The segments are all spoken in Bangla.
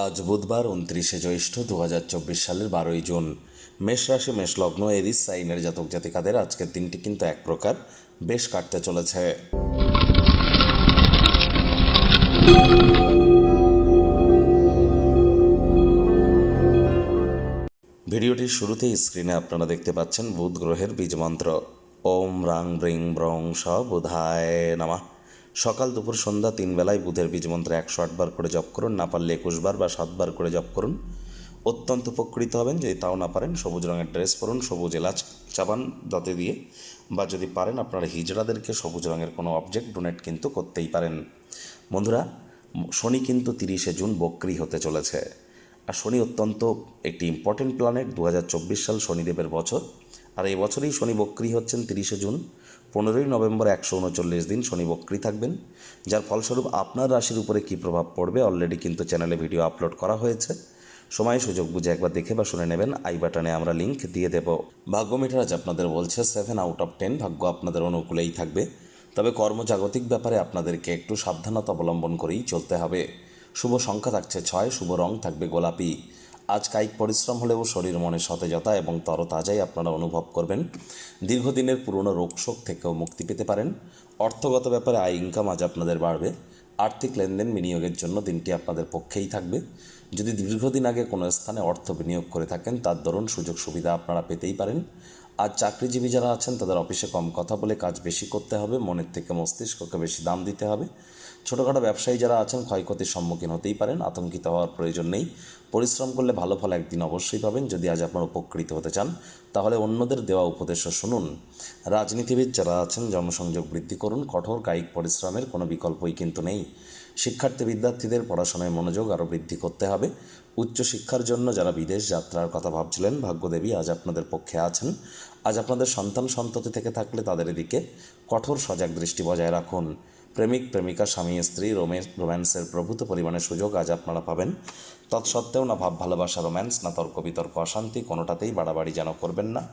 আজ বুধবার উনত্রিশে জ্যৈষ্ঠ দু হাজার চব্বিশ সালের বারোই জুন। মেষ রাশি, মেষ লগ্ন, এরিস, সাইনের জাতক জাতিকাদের আজকের দিনটি কিন্তু এক প্রকার বেশ কাটতে চলেছে। ভিডিওটির শুরুতেই স্ক্রিনে আপনারা দেখতে পাচ্ছেন বুধ গ্রহের বীজ মন্ত্র। ওম রাং ব্রিং ব্রং স বুধায় নামা। সকাল দুপুর সন্ধ্যা তিন বেলায় বুধের বীজ মন্ত্র একশো আটবার করে জপ করুন, না পারলে একুশবার বা সাতবার করে জপ করুন। অত্যন্ত উপকৃত হবেন, যদি তাও না পারেন, সবুজ রঙের ড্রেস পরুন, সবুজ এলাচ চাবান দাঁতে দিয়ে, বা যদি পারেন আপনারা হিজড়াদেরকে সবুজ রঙের কোনো অবজেক্ট ডোনেট কিন্তু করতেই পারেন। বন্ধুরা, শনি কিন্তু তিরিশে জুন বক্রি হতে চলেছে। আর শনি অত্যন্ত একটি ইম্পর্টেন্ট প্ল্যানেট দু হাজার চব্বিশ সাল শনিদেবের বছর। আর এই বছরেই শনি বক্রি হচ্ছেন তিরিশে জুন। পনেরোই নভেম্বর একশো উনচল্লিশ দিন শনি বক্রি থাকবেন। যার ফলস্বরূপ আপনার রাশির উপরে কী প্রভাব পড়বে অলরেডি কিন্তু চ্যানেলে ভিডিও আপলোড করা হয়েছে। সময় সুযোগ বুঝে একবার দেখে বা শুনে নেবেন। আই বাটনে আমরা লিঙ্ক দিয়ে দেব। ভাগ্য মিটার আজ আপনাদের বলছে সেভেন আউট অফ টেন ভাগ্য আপনাদের অনুকূলেই থাকবে। তবে কর্মজাগতিক ব্যাপারে আপনাদেরকে একটু সাবধানতা অবলম্বন করেই চলতে হবে। শুভ সংখ্যা থাকছে ছয়, শুভ রং থাকবে গোলাপি। আজ কায়িক পরিশ্রম হলেও শরীর মনে সতেজতা এবং তরতাজাই আপনারা অনুভব করবেন। দীর্ঘদিনের পুরনো রোগশোক থেকেও মুক্তি পেতে পারেন। অর্থগত ব্যাপারে আয় ইনকাম আজ আপনাদের বাড়বে। আর্থিক লেনদেন বিনিয়োগের জন্য দিনটি আপনাদের পক্ষেই থাকবে। যদি দীর্ঘদিন আগে কোনো স্থানে অর্থ বিনিয়োগ করে থাকেন, তার দরুন সুযোগ সুবিধা আপনারা পেতেই পারেন। আর চাকরিজীবী যারা আছেন, তাদের অফিসে কম কথা বলে কাজ বেশি করতে হবে, মনের থেকে মস্তিষ্ককে বেশি দাম দিতে হবে। ছোটোখাটো ব্যবসায়ী যারা আছেন, ক্ষয়ক্ষতির সম্মুখীন হতেই পারেন, আতঙ্কিত হওয়ার প্রয়োজন নেই। পরিশ্রম করলে ভালো ফল একদিন অবশ্যই পাবেন, যদি আজ আপনার উপকৃত হতে চান, তাহলে অন্যদের দেওয়া উপদেশও শুনুন। রাজনীতিবিদ যারা আছেন, জনসংযোগ বৃদ্ধি করুন, কঠোর কায়িক পরিশ্রমের কোনো বিকল্পই কিন্তু নেই। শিক্ষার্থী বিদ্যার্থীদের পড়াশোনায় মনোযোগ আরও বৃদ্ধি করতে হবে। উচ্চশিক্ষার জন্য যারা বিদেশ যাত্রার কথা ভাবছিলেন, ভাগ্যদেবী আজ আপনাদের পক্ষে আছেন। আজ আপনাদের সন্তান সন্ততি থেকে থাকলে তাদের দিকে কঠোর সজাগ দৃষ্টি বজায় রাখুন। প্রেমিক, প্রেমিকা, স্বামী, স্ত্রী রোমেন্স রোম্যান্সের প্রভূত পরিমাণে সুযোগ আজ আপনারা পাবেন। তৎসত্ত্বেও না ভাব, ভালোবাসা, রোম্যান্স, না তর্ক, বিতর্ক, অশান্তি কোনোটাতেই বাড়াবাড়ি যেন করবেন না।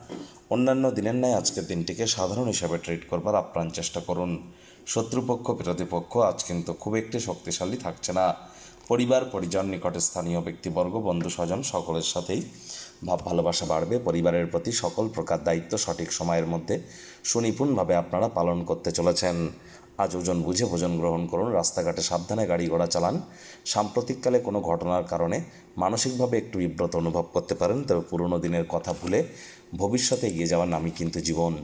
অন্যান্য দিনের ন্যায় আজকের দিনটিকে সাধারণ হিসাবে ট্রিট করবার আপ্রাণ চেষ্টা করুন। শত্রুপক্ষ বিরোধী পক্ষ আজ কিন্তু খুব একটি শক্তিশালী থাকছে না। পরিবার, পরিজন, নিকটে স্থানীয় ব্যক্তিবর্গ বন্ধু স্বজন সকলের সাথেই ভাব ভালোবাসা বাড়বে। পরিবারের প্রতি সকল প্রকার দায়িত্ব সঠিক সময়ের মধ্যে সুনিপুণভাবে আপনারা পালন করতে চলেছেন। আজ ওজন বুঝে ভোজন গ্রহণ করুন, রাস্তাঘাটে সাবধানে গাড়ি ঘোড়া চালান। সাম্প্রতিককালে কোনো ঘটনার কারণে মানসিকভাবে একটু বিব্রত অনুভব করতে পারেন, তবে পুরনো দিনের কথা ভুলে ভবিষ্যতে এগিয়ে যাওয়ার নামই কিন্তু জীবন।